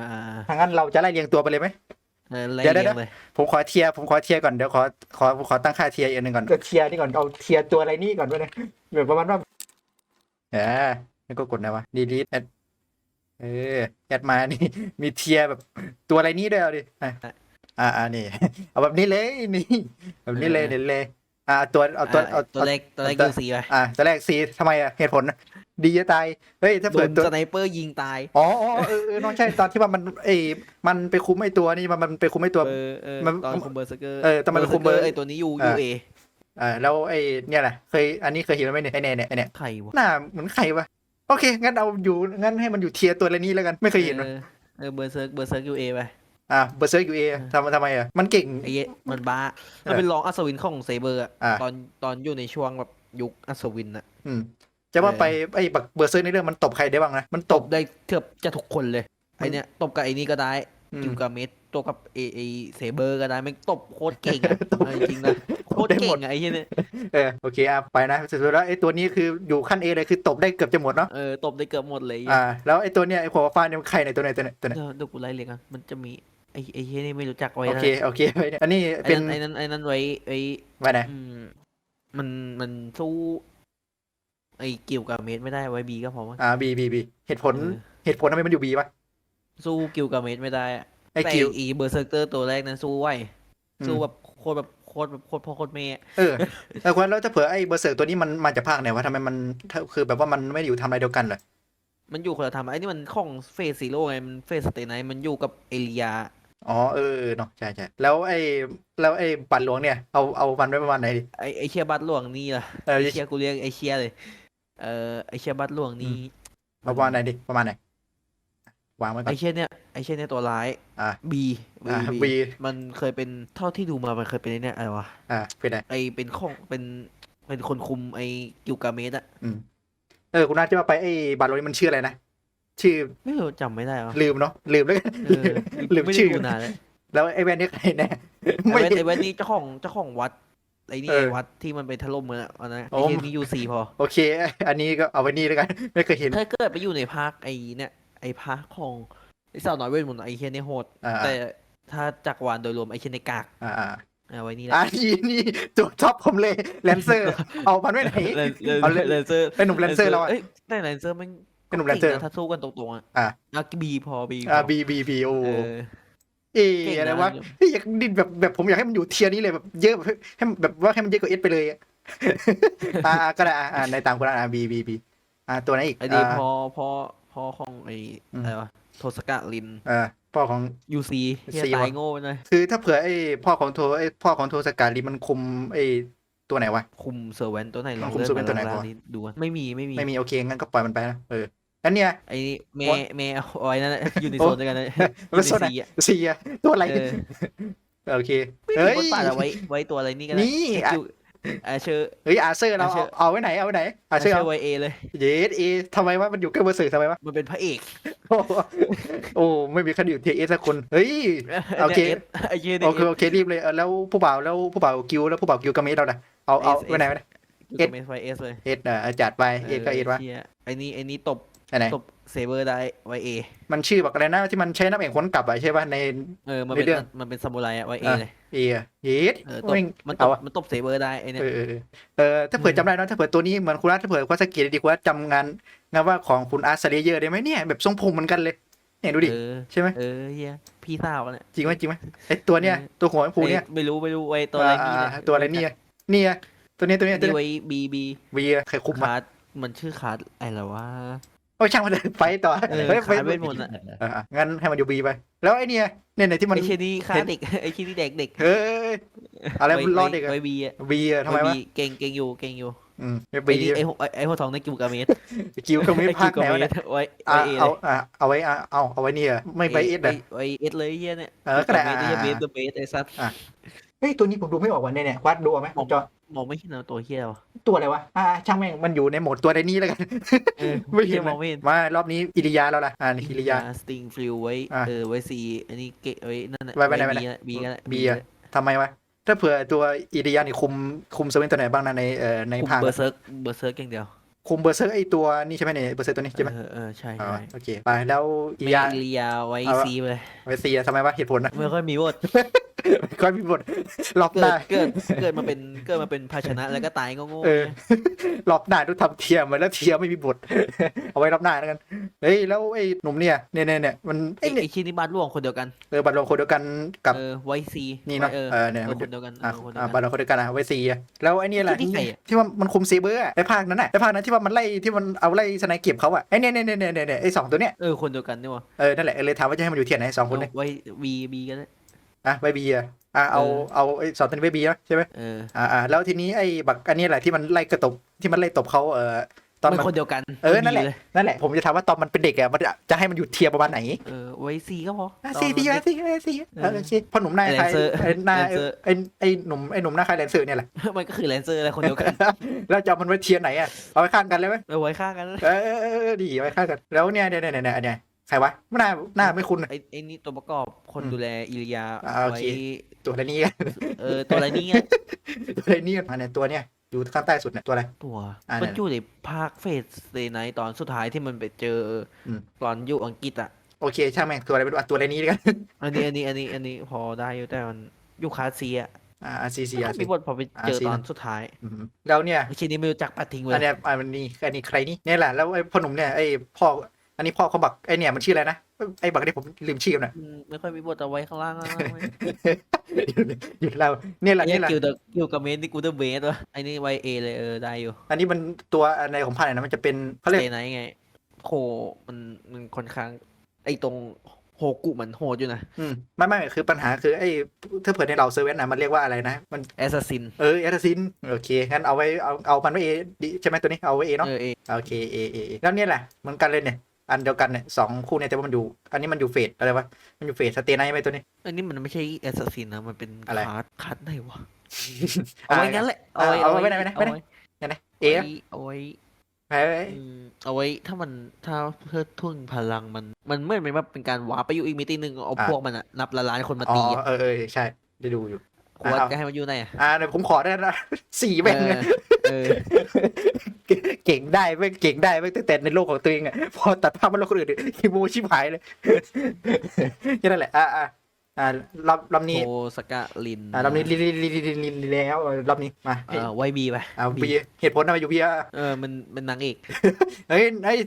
อ่าถ้างั้นเราจะไล่เรียงตัวไปเลยไหม เออไล่เดี๋ยวเรียเดี๋ยว งเลย ผมขอเทียร์ผมขอเทียร์ก่อนเดี๋ยวขอขอขอตั้งค่าเทียร์อีกอันหนึ่งก่อนก็เทียร์นี่ก่อนเอาเทียร์ตัวอะไรนี่ก่อนไปเลยแบบประมาณว่าเออแล้วก็กดนะวะ delete add เออแอดมานี่ มีเทียร์แบบตัวอะไรนี่ด้วยเอาดิอะอ่าอ่านี่ เอาแบบนี้เลยนี่ แบบนี้เลยเดี๋ยวเลย อ่าตัวเอาตัวอะเอาตัวแรกตัวแรกตัยูวซีไปอ่าตัวแรกสีทำไมอะเหตุผลนะ ดีจะตาย เฮ้ย ถ้าโดเปิดนตัวสไนเปอร์ยิงตาย อ๋ออ๋อเออเออน้องใช่ ตอนที่ว่ามันเอยมันไปคุมไอ้ตัวนี่มันมันไปคุมไอ้ตัว เออเออมันตอนคุมเบอร์สเกอร์เออตอนมันคุมเบอร์ไอตัวนี้ยูอะยูเออ่าแล้วไอ้เนี่ยแหละเคยอันนี้เคยเห็นไหมเนี่ยไอ้เนี่ยเนี่ยไอ้เนี่ยใครวะหน้าเหมือนใครวะโอเค งั้นเอาอยู่งั้นให้มันอยู่เทียร์ตัวอะไรนี้แล้วกันไม่เคยเห็นเอวะอเออเบอร์เซิร์กเบอร์เซิร์กยูเอไปอ่าเบอร์เซอร์ยูเอทำทำไมอะมันเก่ง ไอ้เหี้ยมันบ้ามันเป็นรองอัศวินของเซเบอร์อะอะ ตอนตอนอยู่ในช่วงแบบยุคอัศวินอะ อืม จะว่าเออไปไอ้บักเบอร์เซอร์ในเรื่องมันตบใครได้บ้างนะ มันตตบบได้เกือบจะทุกคนเลยมันไอเนี้ยตบกับไอ้นี่ก็ได้อืม กิวกับเมสตบกับเอไอเซเบอร์ก็ได้แม่งตบโคตรเก่งอะตบเออจริงนะโคตรได้หเก่มดงอะไอ้เหี้ยเนี่ยเออโอเคอะไปนะสุดท้ายแล้วไอ้ตัวนี้คืออยู่ขั้นเอเลยคือตบได้เกือบจะหมดเนาะเออตบได้เกือบหมดเลยอ่าแล้วไอ้ตัวเนี้ยไอ้หัวฟ้าเนี่ยมันใครในยตัวไหนตัวไหนตัวไหนเดี๋ยวเดี๋ยวกูไล่เรียงกันมันจะมีไอ้ไอ้เหี้ยนี่ไม่รู้จักไว้โอนะเคโอเคไว้เนี่ยอันนี้ไอ้เป็นนั้นไอ้นั้นไอ้นั้นไว้ไว้ไว้ไหน อืมมันมันสู้ไอ้ กิวกับเมสไม่ได้ไว้บีก็พอมั้งอ่าบีบีบีเหตุผลเออเหตุผลทำไมมันอยู่บีวะสู้กิวกับเมสไม่ได้อะไอ้แต่กิวอีเบอร์เซอร์เตอร์ตัวแรกนั้นสู้ไหวอืมสู้แบบโคตรแบบโคตรแบบโคตรพ่อโคตรแม่เออแต่ควแล้วถ้าเผื่อไอ้เบอร์เซอร์ตัวนี้มันมาจากภาคไหนวะทำไมมันถ้าคือแบบว่ามันไม่ได้อยู่ทำอะไรเดียวกันเลยมันอยู่คนละทำไอ้นี่มันของเฟสซีโร่ไงมันเฟสสเตนไนมันอยู่กับเอเลียอ๋อเออเออเนาะใช่ใช่แล้วไอ้แล้วไอ้บัตรหลวงเนี่ยเอาเอามันไว้ประมาณไหนดิไอไอเชียบัตหลวงนี่ล่ะเออไอเชียกูเรียกไอเชียเลย เออไอเชียบัตหลวงนี่เอาประมาณไหนดิประมาณไหนวางไว้ก่ไออนเชียเนี่ยไอเชียเนี่ยตัวร้ายอะบีอ่าบีบีมันเคยเป็นเท่าที่ดูมามันเคยเป็นไอเนี่ยอะไรวะอ่าเป็นไงไอเป็นของเป็นเป็นคนคุมไอกิวกาเมสอะอืมเออคุณน่าจะว่าไปไอ้บัตรหลวงนี่มันชื่ออะไรนะชื่อไม่รู้จำไม่ได้วะลืมเนาะลืมแล้วกันเออลืมไม่ได้ชื่อดูนานแล้วแล้วไอ้แวนนี่ใครแน่ไอไม่เวนไอเวนนี่เจ้าของเจ้าของวัด ไอนี่เออไอวัดที่มันไปถล่มเมืองอะอันนั้นโอ้ ไอเชียนี่ยูซีพอ โอเค อันนี้ก็เอาไว้นี่แล้วกัน ไม่เคยเห็น ถ้าเกิดไปอยู่ในภาคไอเนี่ยไอภาคของไอสาวน้อยเวทมนต์ไอเชียนี่โหด อ่า แต่ถ้าจักรวาลโดยรวมไอเชียในกากอ่าอ่าเอาไว้นี่แหละอ่านี่นี่ตัวท็อปผมเลยแลนเซอร์ เอามันไว้ไหน เลนเลนเอาเลน เลนเซอร์เป็นหนุ่มแลนเซอร์แล้วอะ เอ้ยแต่เลนเซอร์มันเป็นหนุ่มแลนเซอร์ก่งะถ้าสู้กันตรงๆอะอะอะบีพอบีพอ่าบีบีบีโอ เออ เอเก่งนะ อะไรวะเฮ้ยอยากดินแบบแบบผมอยากให้มันอยู่เทียร์นี้เลยแบบเยอะแบบให้มันแบบว่าให้มันเยอะกว่าเอสไปเลยอะ อ่าอ่าก็ได้อ่าอ่าในตามคนละอ่าบีบีบีอ่าตัวไหนอีกไอดีอ่าพอพอพอของไออืมอะไรวะโทสกะลินอ่าพ่อของ ยูซีเฮียซีตาวะ ยโง่ไปเลยคือถ้าเผื่อไอ้พ่อของโทไอ้พ่อของโทสกาลีมันคุมไอ้ตัวไหนวะ คุมเซอร์เวนตัวไหนลองคุมเลื่อนเซอร์เวนไปตัวไหนล่างพอๆนี้ดูอะไม่มีไม่มี ไม่มีโอเคงั้นก็ปล่อยมันไปนะเออ แล้วเนี่ย ไอนี่เมโอ๊ยเมเอาไว้นั่นแหละอยู่ในโอ๊โซยนด้วยกันนะแล้วโซนไหน ซีอะเสียตัวอะไรเออโอเคไม่เฮ้มียบทบาทเอาไว้ไว้ตัวอะไรนี่ก็ได้นี่สกิลอาเชอร์เฮ้ยอาเซอร์เราอาเชอเอาร์เอาไว้ไหนเอาไว้ไหนอาอาเซเชออร์เอาร์ไวเอเลย เยสเอทำไมวะมันอยู่ใกล้เบอร์เซอร์ทำไมวะมันเป็นพระเอกโอ้โหโอ้ไม่มีใครอยู่ทีเอสสักคนเฮ้ย โอเค นี่ย S ไอเชียโอเคโอเครีบเลยเออแล้วผู้บ่าวแล้วผู้บ่าวกิวแล้วผู้บ่าวกิวกาเมสเราน่ะเอาเอาไว้ไหนไว้ไหนเอสเอสไวเอสเลยเอสอะจัดไปเอสก็เอสวะ ชี่ยไอ้นี่ไอ้นี่ตบ ไหนไหนตบเซเบอร์ได้ไวเอมันชื่อแบบอะไรนะที่มันใช้น้ำแข็งค้นกลับอะใช่ป่ะใน เออ มันเป็นในเรื่อง มันเป็นซามูไรอะไวเออะเลยเอเยสเออตบแม่งมันตเอาบวะมันตบเซเบอร์ได้ไอ้เนี่ยเออเออเออเออถ้าเผื่อจำได้เนอะถ้าเผื่อตัวนี้เหมือนคุณอาร์ตถ้าเผื่อว่าสกิลดีกว่าจำงานงานว่าของคุณอาร์ตสเลเยอร์ได้ไหมเนี่ยแบบทรงผมเหมือนกันเลยเนี่ยดูดิเออใช่ไหมเออเฮียพี่สาวเนี่ยจริงไหมจริงไหมไอตัวเนี้ยเออตัวหัวชมพูเนี่ยไอ้ไม่รู้ไม่รู้ไว้ตัวอะไรนี่อ่าตัวอะไรเนี่ยเนี่ยตัวเนี้ยตัวเนี้ยตัวนี่เนี้ยไว้บีบีวีใครคุมมาคาร์ดมันชื่อคาร์ดอะไรวะ โอ้ยช่างมันเลยไปต่อเออเฮ้ยคาร์ดเวทมนต์อะเอออะงั้นให้มันอยู่บีไป แล้วไอเนี่ยเนี่ยเนี่ยที่มัน ไอเชี่ยนี่คาเด็กไอเชี่ยนี่เด็กเด็กเฮ้ยอะไรมันรอดเด็กอะไว้บีอะบีอะทำไมวะเก่งเก่งอยู่เก่งอยู่อืมไอ้บีไอ้หัวไอ้หัวทองในกิวกาเมสคิวก็ไม่ไอ้พลากิดวกาแนวเมเนี่ยไว้อะไว้เอาเอะเอาไว้เอาเอาไว้เนี่ยไม่ไปเอสเลยไว้เอสเลยเฮียเนี่ยเออก็ได้เมสอะเฮียเบสเอะเบสไอ้ซัดเฮ้ยตัวนี้ผมดูไม่ออกว่ะเนี่ยเนี่ยวัดดูเอาไหมจอมองไม่เห็นเอาตัวเฮียวะตัวอะไรวะอ่าช่างแม่งมันอยู่ในโหมดตัวใดนี้แล้วกันเออไม่เห็นเฮียมองไม่เห็นมารอบนี้อิริยาแล้วล่ะอ่านี่อิริยาสติงฟิลไว้อะเออไว้ซีอันนี้เกะไว้นั่นน่ะไว้ไว้ไหนไว้ไหนบีกันบีบีอะทำไมวะถ้าเผื่อตัวอิริยานี่คุมคุมเซเว่นตัวไหนบ้างนะในเอ่อในคุมภาคเบอร์เซิร์กเบอร์เซิร์กอย่างเดียวคุมเบอร์เซอร์ไอตัวนี่ใช่ไหมเนี่ยเบอร์เซอร์ตัวนี้ใช่ไหมเออเออใช่อ๋อใช่โอเคไปแล้วอีไม่ยาอิริยาไว้เอาวะซีไปเลยไวซีอะทำไมวะเหตุผลนะไม่ค่อยมีบท ก็มีบทรอบหเกิน้าดเกิดเกิดมาเป็นเกิดมาเป็นภาชนะแล้วก็ตายโง่เออ รอบหน้าต้องทำเทียมมาแล้วเทียมไม่มีบท เอาไว้รอบหน้าแล้วกัน เฮ้ย แล้วไอ้หนุ่มเนี่ยเนี่ยเนี่ยเนี่ยมันๆไอ้ไอ้เนี่ยไอ้ชิ้นนี้บ้านร่วงคนเดียวกันเออบัตรลงคนเดียวกันกับ เออไว้ซีนี่เนาะเออเออเนี่ยเอมัอนคนเดียวกันอะเออคนเดียอะวบักัตน รลงคนเดียวกันอะไว้ซีอะแล้วไอ้เนี่ยแหละที่ใครอะ ที่ว่ามันคุมเซเบอร์อะไอ้ภาคนั้นอะไอ้ภาคนั้นที่ว่ามันไล่ที่มันเอาไล่สไนเก็บเขาอะไอ้เนี่ยเนี่ยเนี่ยเนี่ยเนี่ยไอ้สองตัวเนี้ยเออคนเดียวกันนี่วะเออนั่นแหละเออเลยถามว่าจะให้มันอยู่เทียร์ไหนสองคนเนี่ยไว้วีบีกันเลย อะไว้บีอะอะเอาเออเอาไอ้สองตัวนี้ไว้บีนะใช่ไหมเอออ่าอ่าแล้วทีนี้ไอ้บักอันนี้แหละที่มันไล่กระตบที่มันไล่ตบเขาเออตอนมันมันคนเดียวกันเออนั่นแหละบียนั่นแหละผมจะถามว่าตอนมันเป็นเด็กอะมันจะให้มันอยู่เทียร์ประมาณไหนเออไว้ซีก็พออะตอนสี่มันสี่เด็กสี่สี่สี่เออสี่พ่อหนุ่มหน้าคล้ายแลนเซอร์ไอ้หน้าแลนเซอร์ไอ้ไอ้หนุ่มไอ้หนุ่มหน้าคล้ายแลนเซอร์เนี่ยแหละมันก็คือแลนเซอร์อะไรคนเดียวกันแล้วจะเอามันไว้เทียร์ไหนอะเอาไว้ข้างกันเลยไหมเอาไว้ฆ่ากันเออเออเออเออดีไว้ข้างกันแล้วเนี่ยเนี่ยเนี่ยเนี่ยเนี่ยเนี่ย ใครวะหน้าหน้าไม่คุ้นอะไอ้ไอ้นี่ตัวประกอบคนดูแลอิริยาอ่าโอไว้เค ตัวอะไรนี่เออตัวอะไรนี่ไงตัวอะไรนี่อันเนี่ยตัวเนี่ยอยู่ข้างใต้สุดเนี่ยตัวอะไร ตัวอ่ามันเนี่ยอยู่ในภาคเฟสเดย์ไนตอนสุดท้ายที่มันไปเจออม ตอนอยู่อังกฤษอะ โอเคช่างแม่งตัวอะไรไม่รู้อะตัวอะไรนี่กันอันนี้อันนี้อันนี้อันนี้พอได้อยู่แต่มันอยู่คลาสเซียอ่าซีซีอะ มีบทพอไปเจออ่าซี ตอนสุดท้ายอืมแล้วเนี่ย ไอ้ชิ้นนี้ไม่รู้จักปัดทิ้งเลอันยเนี้ยอันนี้อันนี้ใครนี่เนี่ยแหละแล้วไอ้พ่อหนุ่มเนี่ยไอ้พ่อ อันนี้พ่อเขาบักไอ้เนี่ยมันชื่ออะไรนะไอ้บักนี่ผมลืมชื่อมันอืมไม่ค่อยมีบทเอาไว้ข้างล่างอะหยุดเราเนี่ยแหละไอ้เนี่ยแหละ กิวเดกิวกับเมนนี่กูเดอร์เบสวะไอ้นี่ไวเอเลยเออได้อยู่อันนี้มันตัวอะไรของพันธุ์นะมันจะเป็นเขาเรียกเดย์ไนไงโหมันมันค่อนข้าง ไอ้ตรงโฮกุมันโหดอยู่นะอืมไม่ไม่คือปัญหาคือไอ้ถ้าเผื่อในเราเซอร์เวนนะมันเรียกว่าอะไรนะ มันแอสซัสซินเออแอตซินโอเค งั้นเอาไว้เอาเอามันไว้เอดีใช่ไหมตัวนี้เอาไว้เอเนาะเออเอโอเคเอเอเอแล้วเนี่ยแหละเหมือนกันเลยเนี่ย อันเดียวกันเนี่ยสองคู่เนี่ยแต่ว่ามันอยู่ อันนี้มันอยู่เฟสอะไรวะ มันอยู่เฟสสเตนไนท์ไหมตัวนี้ อันนี้มันไม่ใช่แอสซัสซินนะ มันเป็นอะไรคาร์ดคาร์ดไหนวะ เอาไว้งั้นแหละอ่าเอาไว้ไว้ไหนไว้ไหนเอาไว้เนี่ยนะเอเอาไว้ไปไปอืมเอาไว้ถ้ามันถ้าเพื่อทุ่นพลังมัน มันเหมือนเป็นว่าเป็นการวาร์ปไปอยู่อีกมิติหนึ่งเอาพวกมันอะนับละล้านคนมาอ๋อตีอะเออเออใช่ ได้ดูอยู่ กูว่าเอาจะให้มันอยู่ไหนอะอ่าเดี๋ยวผมขอได้นะสี่แม่งเอเลยอเออเก่งได้แม่งเก่งได้แม่งตั้งแต่ในโลกของตัวเองอะพอตัดภาพมาโลกคนอื่นคิโมชิบหายเลยแค่นั้นแหละอ่าอ่าอ่ารอบรอบนี้โทสกะลินอ่ารอบนี้ลิลิลิลิลิลิลิแล้วรอบนี้มาเออไว้บีไปเอาบีเหตุผลทำไมอยู่บีอะเออมันมันนางเอกเฮ้ยเฮ้ย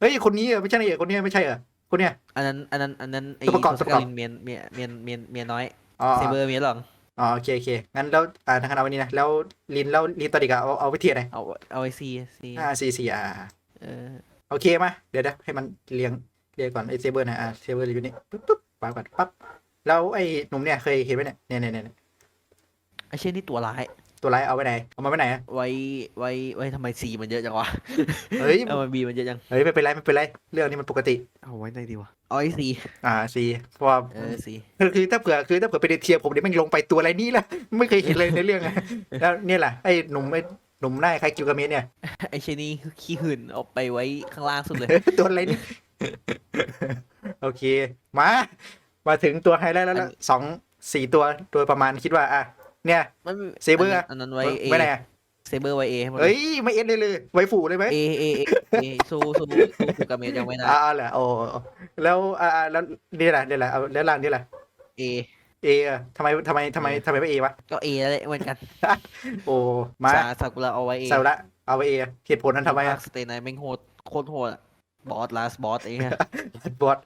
เฮ้ยคนนี้ไม่ใช่นางเอกคนนี้ไม่ใช่เหรอคนเนี้ยอันนั้นอันนั้นอันนั้นไอ้ตัวประกอบโทตัวสประกกะอบลินเมียนเมียเมียนเมียนเมียน้อยอ๋อเซเบอร์เมียหรอง อ๋อโอเคโอเคงั้นแล้วอ่าทางคณะวันนี้นะแล้วลินแล้วลินตอนเด็กอะเอาเอาไปเทียไหนเอาเอาไอซีซีอ่าสี่สี่อ่าเออโอเคมาเดี๋ยวเดี๋ยวให้มันเรียงเรียงก่อนไอ้เซเบอร์นะอ่าเซเบอร์อยู่นี่ปุ๊บปุ๊บวางก่อนปั๊บแล้วไอ้หนุ่มเนี่ยเคยเห็นไหมเนี่ยเนี่ยเนี่ยเนี่ยไอเช่นนี่ตัวร้าย ตัวร้ายเอาไว้ไหน เอามาไว้ไหนอะไว้ไว้ไว้ทำไมซีมันเยอะจังวะเฮ้ย เอามันบีมันเยอะจัง เฮ้ยไม่เป็นไรไม่เป็นไร เรื่องนี้มันปกติ เอาไว้ไหนดีวะเอาไอซีอ่าซีเพราะว่าเออซีคือคือถ้าเผื่อคือถ้าเผื่อไปในเทียร์ผมเดี๋ยวมันลงไปตัวอะไรนี่แหละไม่เคยเห็นเลยในเรื่องอะแล้วเนี่ยแหละไอ้หนุ่มไอ้หนุ่มหน้าใครกิวกาเมะเนี่ย ไอเช่นนี่ขี้หื่นเออกไปไว้ข้างล่างสุดเลย ตัวอะไรนี่ โอเค มา มาถึงตัวไฮไลท์แล้วละสองสี่ตัวโดยประมาณคิดว่า อะ เนี่ย มันเซเบอร์อะ อันนั้นไว้เอไว้ไหนอะเซเบอร์ไว้เอให้หมดเลเอ้ยยไม่เอ็นเลยเลยไว้ฝูเลยไหมเอเอเอเอสู้สู้สู้กับเมย์ยังไม่ได้อ่าเหรอโอ้แล้วอ่าอ่าแล้วนี่แหละนี่แหละเอาแล้วล่างนี่แหละเอเออะทำไมทำไมทำไมทำไมไม่เอวะก็เอแล้วแหละเหมือนกันโอ้มาซาซากุระเอาไว้เอเสาละเอาไปเอเหตุผลนั้นทำไมอะสเตนไนแม่งโหดโคตรโหดอะบอสลาสบอสเองอะบอส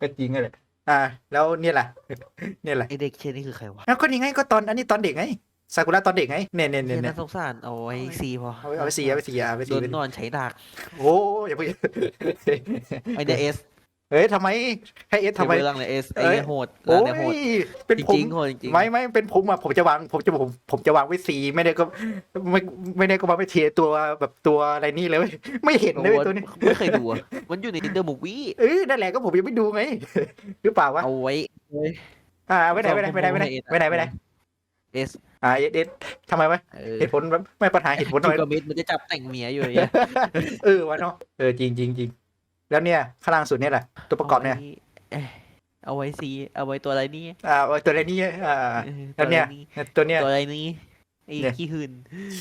ก็จริงเลย อ่า แล้วเนี่ยแหละเนี่ยแหละไอเด็กเช่นนี่คือใครวะแล้วก็นี่ไงก็ตอนอันนี้ตอนเด็กไงซากุระตอนเด็กไงเนี่ยเนี่ยเนี่ยเช่นเนี่น่ายสงสารเอาไว้ซีพอเอาไปเอาไปสีเอาไปสีเอาไปโดสีนนอนใช้ดากโอ้อย่าไปไอเดเอส เฮ้ยทำไมให้เอสทำไม เรื่องเลยเอสไอเอ้ยเนี่ยโหดโอ้ร้านเนี่ยโหดยเป็นจผมริงๆโหดจริงๆไม่ไม่เป็นผมอะผมจะวางผมจะผมผมจะวางไว้สีไม่ได้ก็ไม่ไม่ได้ก็มาไปเทียตัวแบบตัวอะไรนี่เลยเว้ยไม่เห็นเลยเว้ยตัวนี้ ไม่เคยดูอะมันอยู่ในเดอร์มูวี่เออนั่นแหละก็ผมยังไม่ดูไง หรือเปล่าวะเอาไว้ไว้อ่าไว้ไหนไว้ไหนไว้ไหนไว้ไหนไว้ไหนไว้ไหนเอส อ่าเอสเอสทำไมวะเออเหตุผลแบบไม่ปัญหาเหตุผลทำจูไมกามิดมันจะจับแต่งเมียอยู่อย่างเงี้ย เออวะเนาะเออจริงจริงจริง แล้วเนี่ยข้างล่างสุดเนี่ยแหละตัวประกอบเนี่ยเอ้ยเอาไว้ซีเอาไว้ตัวอะไรนี่อ่าเอาตัวอะไรนี่อ่าเออแล้วเนี่ยตัวอะไรตัวเนี้ยตัวอะไรนี่ไอ้เนี่ยขี้หืน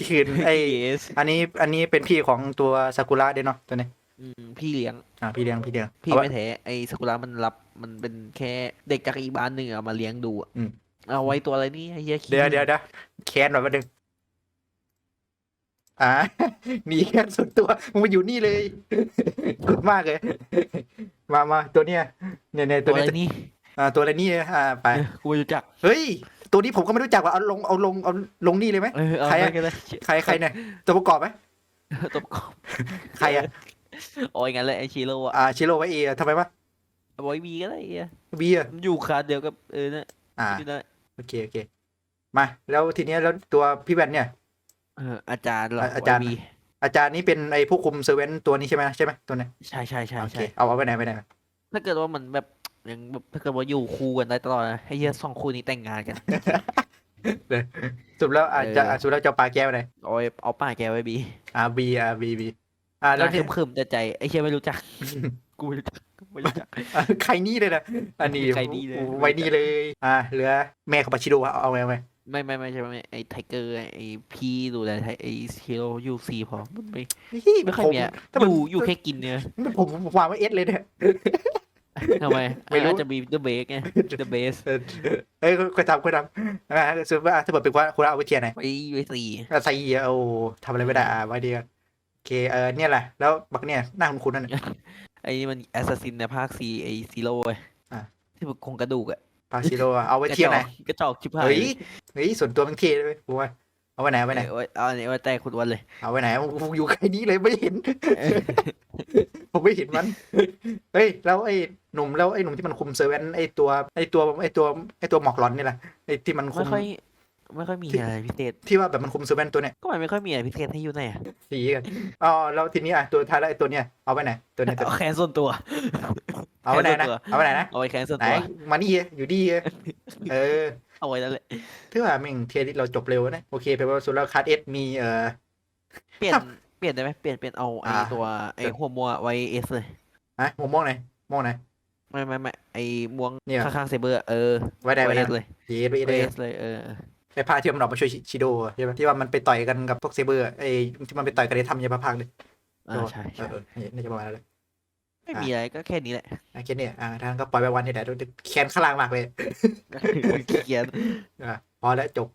คืนไอเอสอันนี้อันนี้เป็นพี่ของตัวซากุระเด้เนาะตัวนี้อืมพี่เลี้ยง อ่า พี่เลี้ยง พี่เลี้ยง พี่เอาไว้ไม่แท้ไอ้สกุระมันรับ มันเป็นแค่เด็กจากอีกบ้านหนึ่งเอามาเลี้ยงดูอะอืมเอาไว้ตัวอะไรนี่ไอ้เหี้ยขี้เดี๋ยวหื่นเดี๋ยวเดี๋ยวแค้นหน่อยมาดึง อ่าหนีแค้นส่วนตัวมึงมาอยู่นี่เลยกุดมากเลย มามาตัวเนี้ยเนี่ยเนี่ยตัตัววอะไรเนี้ยนี่อ่าตัวอะไรนี่อ่าไป เออกูไม่รู้จัก เฮ้ย ตัวนี้ผมก็ไม่รู้จักว่าเอาลงเอาลงเอาลงนี่เลยไหม เออเอาใครอะ ไปกันเลยใครใครเนี่ยตัวประกอบไหมตัวประกอบใครอะโอ้ยงั้นเลยไอชิโร่อะอ่าชิโร่ไว้เอทำไมวะบอยบีก็ได้ไอ้เหี้ยบีอะมันอยู่คาเดียวกับเออเนี่ยอ่า อยู่นั่นโอเคโอเค มา แล้วทีเนี้ยแล้วตัวพี่แวนเนี่ย เอออาจารย์เหรออะอาจารย์บีอาจารย์นี่เป็นไอ้ผู้คุมเซอร์เวนตัวนี้ใช่ไหมใช่ไหมตัวเนี้ยใช่ใช่ใช่โอเคใช่เอาเอาไปไหนไปไหนถ้าเกิดว่ามันแบบยังแบบถ้าเกิดว่าอยู่คู่กันได้ตลอดนะให้เหี้ยสองคู่นี้แต่งงานกันสรุดแล้วอาจจะเออสรุดแล้วจะเอาปลาแก้วไหนเอาไว้เอาป้าแกไว้บีอ่าบีอ่าบีบีอ่าแล้แล้ววเขที่ึมๆแต่ใจไอ้เชี่ยไม่รู้จัก กูไม่รู้จักไม่รู้จักอะใครนี่เลยนะอันนี้ใครนี่เลย ไว้นี่เลย อ่าเหลือแม่ของปาชิโดเอาเอาไว้เอาไว้ ไม่ไม่ไม่ใช่ไม่ไอ้ไทเกอร์ไอ้พี่ดูแลไทไอ้ฮีโร่ยูซีพอมันไม่เฮ้ยไม่ค่อยผมมีอะถ้าอมันยู่อยู่แค่กินเนี่ยผมผมวางไว้เอสเลยเนี่ย ทำไมไม่รู้อาจจะมีเดอะเบสไงเดอะเบสเออเฮ้ยค่อยทำค่อยทำอ่าสมมติว่าถ้าเกิดเป็นว่าคุณเอาไว้เทียร์ไหนไว้ไว้สี่อะใส่โอ้ทำอะไรไม่ได้อ่าไว้เดียวโอเคเออเนี่ยแหละแล้วบักเนี่ยหน้าคุณคุณนั่นน่ะ ไอ้นี่มันแอสซัสซินในภาคสี่ไอ้ซีโร่ไอ้อะ ที่มันโครงกระดูกอะ ปาชิโดเอาไว้เทียร์ไหนกระจอกชิบหายเฮ้ยเฮ้ยส่วนตัวมันเท่เลยผมว่าเอาไว้ไหนเอาไว้ไหนเออไว้เอาอันนี้ไว้แต่คุณวันเลย เอาไว้ไหนผมอยู่ใกล้นี้เลยไม่เห็น ผมไม่เห็นมันเฮ้ยแล้วไอ้หนุ่มแล้วไอ้หนุ่มที่มันคุมเซอร์เวนไอ้ตัวไอ้ตัวไอ้ตัวไอ้ตัวหมอกร้อนนี่แหละไอ้ที่มันคุไม่มค่อยไม่ค่อยมีอะไรพิเศษที่ว่าแบบมันคุมเซอร์เวนตัวเนี้ยก็มันไม่ค่อยมีอะไรพิเศษให้อยู่ไหนอะสีกันอ๋อแล้วทีนี้อะตัวท้ายแล้วไอ้ตัวเนี้ยเอาไว้ไหนตัวเนี้ยตัวเอาแค่ส่วนตัว เอาไว้ไหนนะแค่ส่วนตัวเอาไว้ไหนนะเอาไว้แค่ส่วนไหนตัวมานี่อยู่ดีเออเอาไว้นั่นแหละถือว่าแม่งเทียร์ที่เราจบเร็วนะโอเคแปลว่าโซลาร์คาร์ดเอสมีเอ่อเปลี่ยนครับเปลี่ยนได้ไหมเปลี่ยนเปลี่ยนเอาไอ้อ่าตัวไอ้หัวมัวไว้เอสเลยฮะม่วงม่วงไหนม่วงไหนไม่ไม่ไม่ไอ้ม่วงเนี่ยข้างๆเซเบอร์อะเออไว้ได้ไว้เอได้สเลยเยสไว้เอได้สเลยเออไอ้พาที่มันออกมาช่วยชิโดใช่ไหมที่ว่ามันไปต่อยกันกับพวกเซเบอร์ไอ้ที่มันไปต่อยกันในถ้ำยาพาพังเลยอ่าใช่เอใช่อเออนี่น่าจะประมาณนั้นเลย ไม่มีอะไรก็แค่นี้แหละโอเคเนี่ยอ่าทางก็ปล่อยไปวันนี้แหละแคนข้างล่างมากเลยขี้เกียจอะพอแล้วจบ